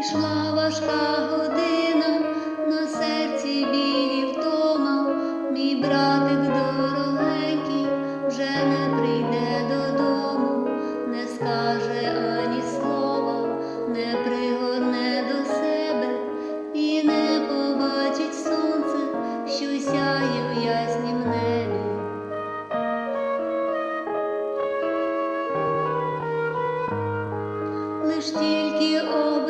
Прийшла важка година, на серці білі втома, мій братик дорогенький вже не прийде додому, не скаже ані слова, не пригорне до себе і не побачить сонце, що сяє в яснім небі. Лиш тільки образ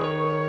В